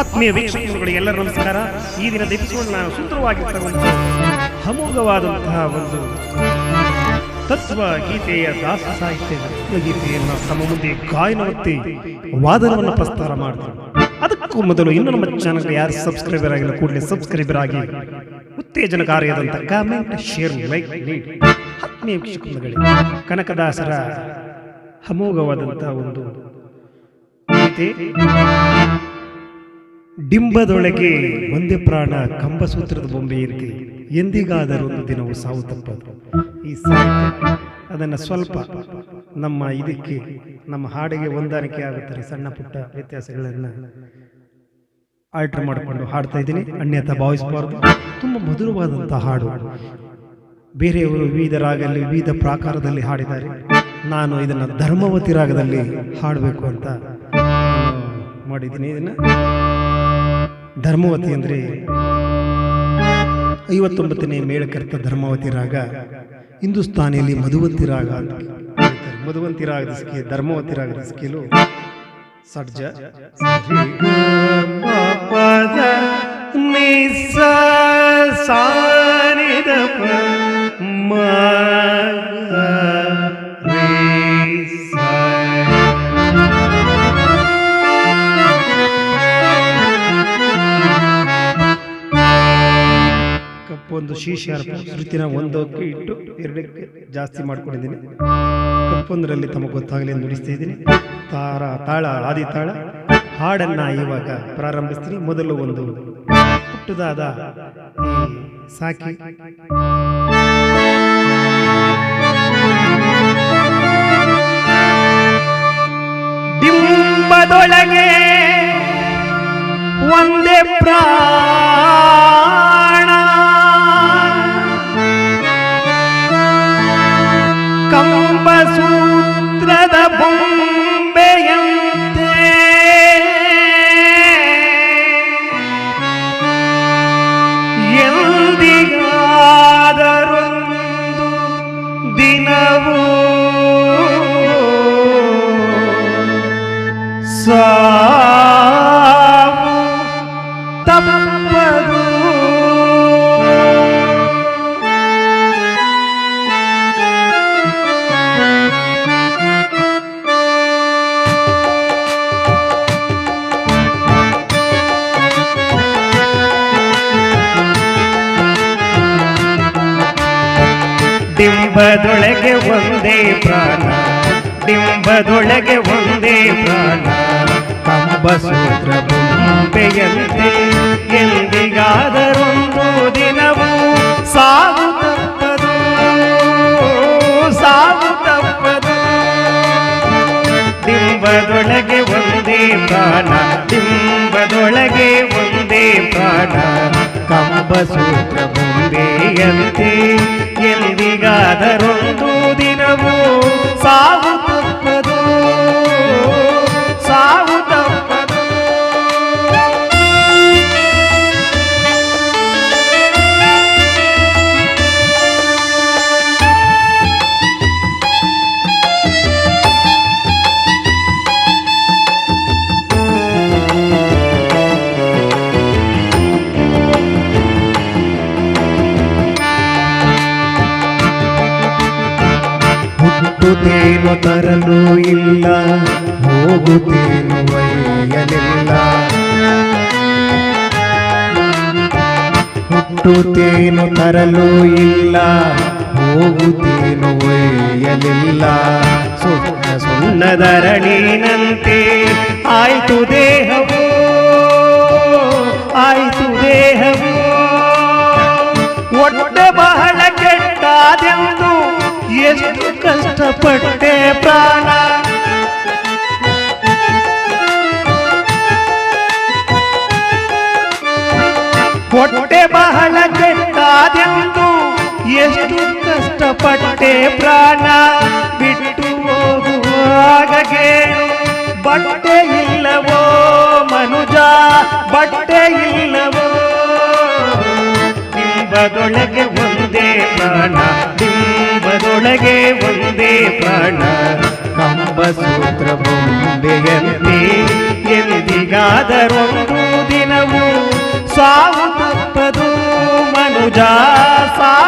ಆತ್ಮೀಯ ವೀಕ್ಷಕರುಗಳು ಎಲ್ಲರ ನಮಸ್ಕಾರ. ಈ ದಿನದ ಎಪಿಸೋಡ್ ನಾನು ಸುಂದರವಾಗಿರ್ತಕ್ಕಂಥ ಅಮೋಘವಾದಂತಹ ಒಂದು ತತ್ವ ಗೀತೆಯ ದಾಸ ಸಾಹಿತ್ಯ ಗೀತೆಯನ್ನು ತಮ್ಮ ಮುಂದೆ ಗಾಯನವತ್ತಿ ವಾದನವನ್ನು ಪ್ರಸ್ತಾರ ಮಾಡ್ತಾರೆ ಅದಕ್ಕೂ ಮೊದಲು ಇನ್ನು ನಮ್ಮ ಚಾನಲ್ ಯಾರು ಸಬ್ಸ್ಕ್ರೈಬರ್ ಆಗಿಲ್ಲ, ಕೂಡಲೇ ಸಬ್ಸ್ಕ್ರೈಬರ್ ಆಗಿ ಉತ್ತೇಜನಕಾರಿಯಾದಂಥ ಕಾಮೆಂಟ್ ಶೇರ್ ಲೈಕ್ ಆತ್ಮೀಯ ವೀಕ್ಷಕರುಗಳು, ಕನಕದಾಸರ ಅಮೋಘವಾದಂತಹ ಒಂದು ಗೀತೆ. ಡಿಂಬದೊಳಗೆ ಒಂದೇ ಪ್ರಾಣ ಕಂಬಸೂತ್ರದ ಬೊಂಬೆಯಂತೆ ಎಂದಿಗಾದರೂ ಒಂದು ದಿನವು ಸಾವು ತಪ್ಪದು. ಈ ಸಾಹಿತ್ಯ ಅದನ್ನು ಸ್ವಲ್ಪ ನಮ್ಮ ಇದಕ್ಕೆ, ನಮ್ಮ ಹಾಡಿಗೆ ಹೊಂದಾಣಿಕೆ ಆಗುತ್ತಾರೆ ಸಣ್ಣ ಪುಟ್ಟ ವ್ಯತ್ಯಾಸಗಳನ್ನು ಆಲ್ಟರ್ ಮಾಡಿಕೊಂಡು ಹಾಡ್ತಾ ಇದ್ದೀನಿ. ಅನ್ಯತ ಭಾವಿಸಬಾರ್ದು. ತುಂಬ ಮಧುರವಾದಂಥ ಹಾಡು. ಬೇರೆಯವರು ವಿವಿಧ ರಾಗಲ್ಲಿ ವಿವಿಧ ಪ್ರಾಕಾರದಲ್ಲಿ ಹಾಡಿದ್ದಾರೆ. ನಾನು ಇದನ್ನು ಧರ್ಮವತಿ ರಾಗದಲ್ಲಿ ಹಾಡಬೇಕು ಅಂತ ಮಾಡಿದ್ದೀನಿ. ಇದನ್ನು ಧರ್ಮವತಿ ಅಂದರೆ ಐವತ್ತೊಂಬತ್ತನೇ ಮೇಳಕರ್ತ ಧರ್ಮವತಿ ರಾಗ. ಹಿಂದೂಸ್ತಾನಿಯಲ್ಲಿ ಮಧುವಂತಿ ರಾಗ ಅಂತ ಮಧುವಂತಿ ರಾಗದ ಧರ್ಮವತಿ ರಾಗದ ಸ್ಕೇಲು ಸಡ್ಜ. ಕಪ್ಪೊಂದು ಶೀಶಾರ್ಪ ಶ್ರುತಿನ ಒಂದಕ್ಕೆ ಇಟ್ಟು ಎರಡಕ್ಕೆ ಜಾಸ್ತಿ ಮಾಡ್ಕೊಂಡಿದ್ದೀನಿ. ಕಪ್ಪೊಂದರಲ್ಲಿ ತಮಗೆ ಗೊತ್ತಾಗಲಿ ನುಡಿಸ್ತಾ ಇದ್ದೀನಿ. ತಾರ, ತಾಳ, ಆದಿ ತಾಳ, ಹಾಡನ್ನ ಇವಾಗ ಪ್ರಾರಂಭಿಸ್ತೀನಿ. ಮೊದಲು ಒಂದು ಪುಟ್ಟದಾದ ಸಾಕಿ. ಡಿಂಬದೊಳಗೆ ಒಂದೇ ಪ್ರಾಣ. ತಪ್ಪದು ಡಿಂಬದೊಳಗೆ ಒಂದೇ ಪ್ರಾಣ ಡಿಂಬದೊಳಗೆ ಒಂದೇ ಪ್ರಾಣ ಕಂಬಸೂತ್ರ ಬೊಂಬೆಯಂತೆ ಡಿಂಬದೊಳಗೆ ಒಂದೇ ಪ್ರಾಣ ಡಿಂಬದೊಳಗೆ ಒಂದೇ ಪ್ರಾಣ. ಕಂಬಸೂತ್ರ ಬೊಂಬೆಯಂತೆ ಎಂದಿಗಾದರೊಂದು ದಿನವೂ ಹುಟ್ಟುತ್ತೇನು ತರಲು ಇಲ್ಲ. ಹೋಗುತ್ತೇನು ಒಯ್ಯಲಿಲ್ಲ. ಹುಟ್ಟುತ್ತೇನು ತರಲು ಇಲ್ಲ. ಹೋಗುತ್ತೇನು ಒಯ್ಯಲಿಲ್ಲ. ಸುಣ್ಣ ಸುಣ್ಣದರಳಿನಂತೆ ಆಯ್ತು ದೇಹವು ಎಷ್ಟು ಕಷ್ಟಪಟ್ಟೆ ಪ್ರಾಣ. ಹೊಟ್ಟೆ ಬಹಳ ಕೆಟ್ಟಾದೆಂದು ಎಷ್ಟು ಕಷ್ಟಪಟ್ಟೆ ಪ್ರಾಣ. ಬಿಟ್ಟು ಹೋಗುವಾಗ ಕೇಳು ಬಟ್ಟೆ ಇಲ್ಲವೋ ಡಿಂಬದೊಳಗೆ ಒಂದೇ ಪ್ರಾಣ. ಕಂಬಸೂತ್ರ ಬೊಂಬೆಯಂತೆ ಎಂದಿಗಾದರೊಂದು ದಿನವೂ. ಸಾವು ತಪ್ಪದು ಮನುಜ ಸಾವು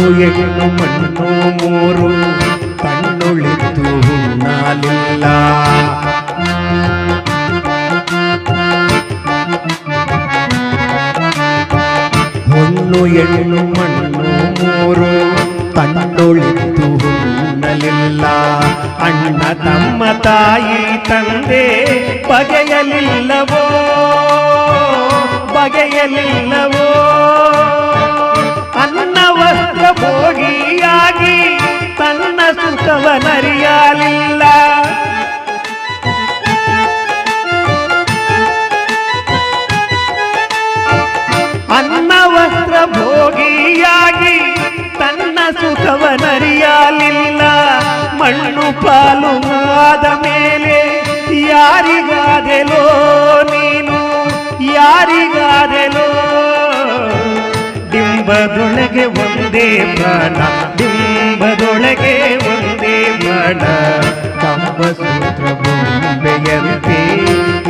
ಒಂದು ಹೆಣ್ಣು ಮಣ್ಣು ಮೂರು ಕಣ್ಣುಳಿತು ಹುಣ್ಣಾಲಿಲ್ಲ ಹೊನ್ನು ಹೆಣ್ಣು ಮಣ್ಣು ಮೂರು ಕಣ್ಣುಳಿತು ಹುಣ್ಣಲಿಲ್ಲ ಅಣ್ಣ ತಮ್ಮ ತಾಯಿ ತಂದೆ ಬಗೆಯಲಿಲ್ಲವೋ ಬಗೆಯಲಿಲ್ಲವೋ ಭೋಗಿಯಾಗಿ ತನ್ನ ಸುಖವನರಿಯಲಿಲ್ಲ ಅನ್ನ ವಸ್ತ್ರ ಭೋಗಿಯಾಗಿ ತನ್ನ ಸುಖವನರಿಯಲಿಲ್ಲ ಮಣ್ಣು ಪಾಲು ಆದ ಡಿಂಬದೊಳಗೆ ಒಂದೇ ಪ್ರಾಣ ಡಿಂಬದೊಳಗೆ ಒಂದೇ ಪ್ರಾಣ. ಕಂಬಸೂತ್ರ ಬೊಂಬೆಯಂತೆ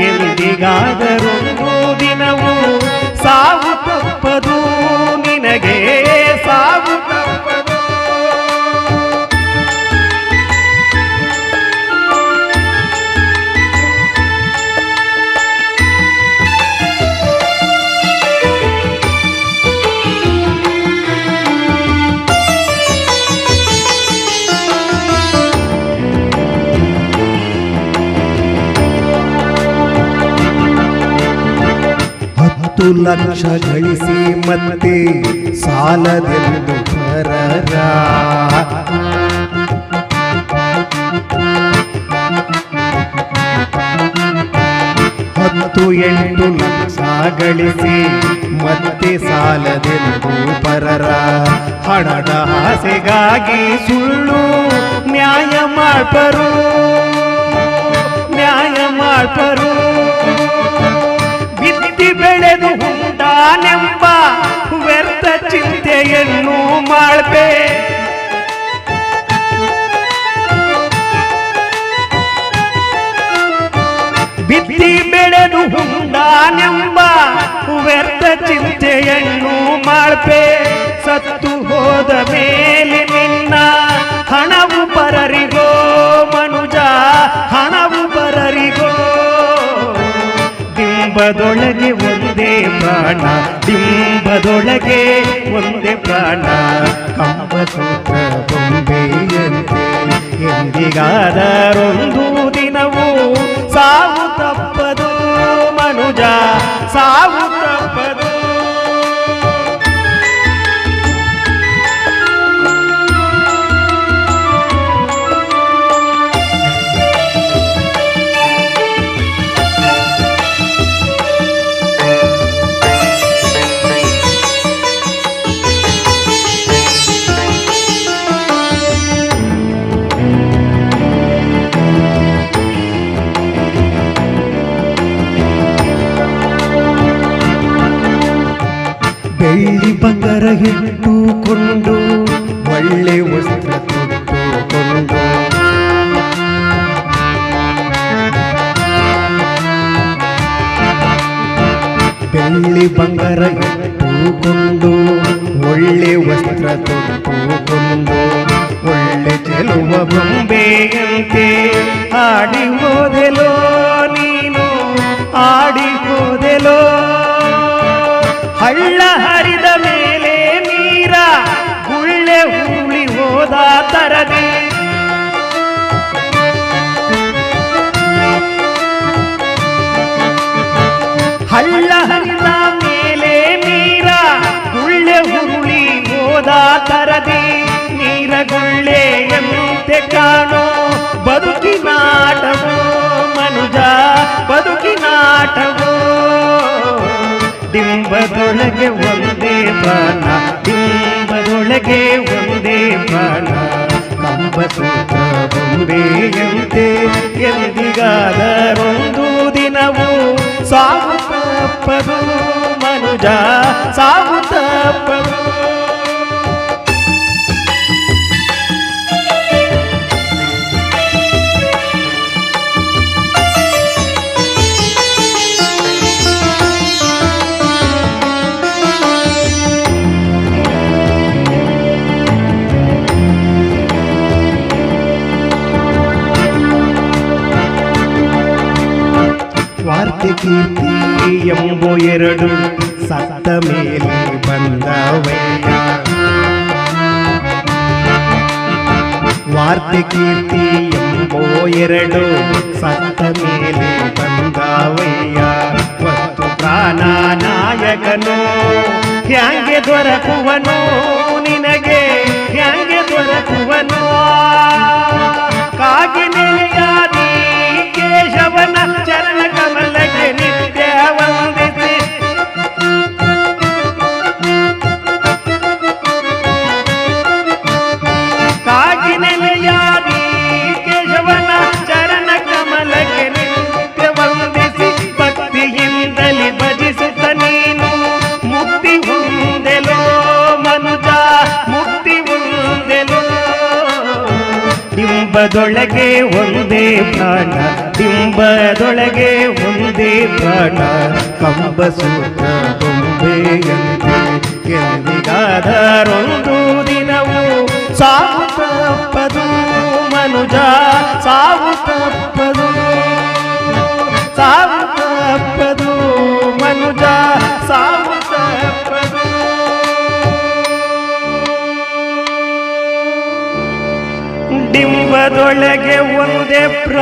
ಎಂದಿಗಾದರೊಂದು ದಿನವೂ ಸಾವು ತಪ್ಪದು ನಿನಗೆ. ಲಕ್ಷ ಗಳಿಸಿ ಮತ್ತೆ ಸಾಲದೆಂದು ಬರರ. ಹತ್ತು ಎಂಟು ಲಕ್ಷ ಗಳಿಸಿ ಮತ್ತೆ ಸಾಲದೆಂದು ಪರರ ಹಣದ ಆಸೆಗಾಗಿ ಸುಳ್ಳು ನ್ಯಾಯ ಮಾಡ್ಪರು. ನ್ಯಾಯ ಮಾಡ್ಪರು. ವ್ಯರ್ಥ ಚಿಂತೆಯನ್ನು ಮಾಡ್ಬೇ ಸತ್ತು ಹೋದ ಮೇಲೆ ನಿನ್ನ ಹಣವು ಪರರಿಗೋ ಮನುಜ, ಹಣವು ಪರರಿಗೋ ಡಿಂಬದೊಳಗೆ ಒಂದೇ ಪ್ರಾಣ ಡಿಂಬದೊಳಗೆ ಒಂದೇ ಪ್ರಾಣ. ಕಂಬಸೂತ್ರ ಬೊಂಬೆಯಂತೆ ಎಂದಿಗಾದರೊಂದು ದಿನವೂ ಸಾವು ತಪ್ಪದು ಮನುಜ, ಸಾವು ಬೆಳ್ಳಿ ಬಂಗಾರ ಇಟ್ಟುಕೊಂಡು ಒಳ್ಳೆ ವಸ್ತ್ರ ತೊಟ್ಟುಕೊಂಡು ಬೆಳ್ಳಿ ಬಂಗಾರ ಇಟ್ಟುಕೊಂಡು ಒಳ್ಳೆ ವಸ್ತ್ರ ತೊಟ್ಟುಕೊಂಡು ಒಳ್ಳೆ ಚೆಲುವ ಬೊಂಬೆಯಂತೆ ಆಡಿ ಹೋದೆಲೋ ತರದೆ ನೀರ ಗುಳ್ಳೆಯಂತೆ ಕಾಣೋ ಬದುಕಿನಾಟವೋ ಮನುಜ ಬದುಕಿನಾಟವೋ ಡಿಂಬದೊಳಗೆ ಒಂದೇ ಪ್ರಾಣ ಡಿಂಬದೊಳಗೆ ದಿಂಬದೊಳಗೆ ಒಂದೇ ಪ್ರಾಣ ಕಂಬಸೂತ್ರ ಬೊಂಬೆಯಂತೆ ಎಂದಿಗಾದರೊಂದು ದಿನವು ಸಾವು ತಪ್ಪದು ಮನುಜ ಸಾವು ವಾರ್ತೆ ಕೀರ್ತಿ ಎಂಬೋ ಎರಡು ಸತ್ತ ಮೇಲೆ ಬಂದವಯ್ಯ ವಾರ್ತೆ ಕೀರ್ತಿ ಎಂಬೋ ಎರಡು ಸತ್ತ ಮೇಲೆ ಬಂದವಯ್ಯ ಮತ್ತು ಪ್ರಾಣ ನಾಯಕನು ಹ್ಯಾಂಗೆ ದೊರಕುವನು ನಿನಗೆ? ಹ್ಯಾಂಗೆ ಡಿಂಬದೊಳಗೆ ಒಂದೇ ಪ್ರಾಣ, ಬಿಂಬದೊಳಗೆ ಒಂದೇ ಪ್ರಾಣ. ಕಂಬಸೂತ್ರ ಬೊಂಬೆಯಂತೆ ಎಂದಿಗಾದರೊಂದು ದಿನವು. ಸಾವು ತಪ್ಪದು ಮನುಜ ಸಾವು ತಪ್ಪದು ಸಾವು ತಪ್ಪದು ಡಿಂಬದೊಳಗೆ ಒಂದೇ ಪ್ರಾಣ.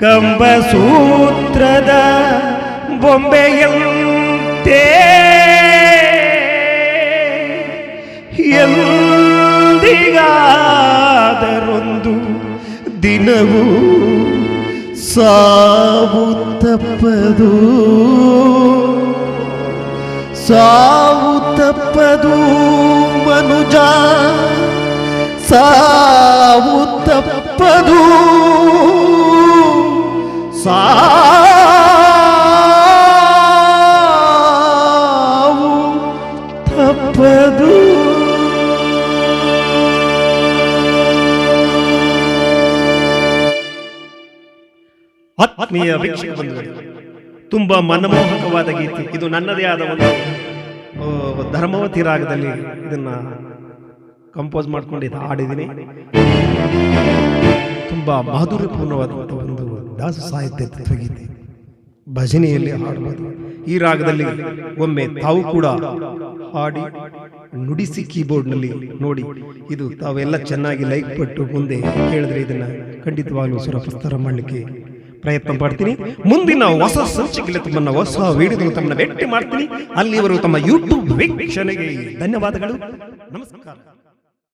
ಕಂಬಸೂತ್ರದ ಬೊಂಬೆಯಂತೆ ಎಂದಿಗಾದರೊಂದು ದಿನವೂ ಸಾವು ತಪ್ಪದು ಸಾವು ತಪ್ಪದು ಮನುಜ ಸಾವು ತಪ್ಪದು ಸಾವು ತಪ್ಪದು ಆತ್ಮೀಯ ವೀಕ್ಷಕ ಬಂಧುಗಳೇ, ತುಂಬಾ ಮನಮೋಹಕವಾದ ಗೀತೆ. ಇದು ನನ್ನದೇ ಆದ ಒಂದು ಧರ್ಮವತಿ ರಾಗದಲ್ಲಿ ಇದನ್ನ ಕಂಪೋಸ್ ಮಾಡ್ಕೊಂಡಿದ್ದು ಹಾಡಿದ್ದೀನಿ. ತುಂಬಾ ಮಾಧುರ್ಯಪೂರ್ಣವಾದಂಥ ಒಂದು ದಾಸ ಸಾಹಿತ್ಯ ತೊಗಿದೆ ಭಜನೆಯಲ್ಲಿ ಹಾಡಬಹುದು ಈ ರಾಗದಲ್ಲಿ ಒಮ್ಮೆ ತಾವು ಕೂಡ ಹಾಡಿ, ನುಡಿಸಿ ಕೀಬೋರ್ಡ್ನಲ್ಲಿ ನೋಡಿ, ಇದು ತಾವೆಲ್ಲ ಚೆನ್ನಾಗಿ ಲೈಕ್ ಪಟ್ಟು ಮುಂದೆ ಕೇಳಿದ್ರೆ ಇದನ್ನ ಖಂಡಿತವಾಗಲೂ ಸ್ವರ ಪ್ರಸ್ತಾರ ಮಾಡಲಿಕ್ಕೆ ಪ್ರಯತ್ನ ಪಡ್ತೀನಿ. ಮುಂದಿನ ಹೊಸ ಸಂಚಿಕೆಯಲ್ಲಿ ತಮ್ಮನ್ನ ಹೊಸ ವಿಡಿಯೋಗಳು ತಮ್ಮನ್ನ ಭೇಟಿ ಮಾಡ್ತೀನಿ. ಅಲ್ಲಿವರು ತಮ್ಮ ಯೂಟ್ಯೂಬ್ ವೀಕ್ಷಣೆಗೆ ಧನ್ಯವಾದಗಳು. ನಮಸ್ಕಾರ.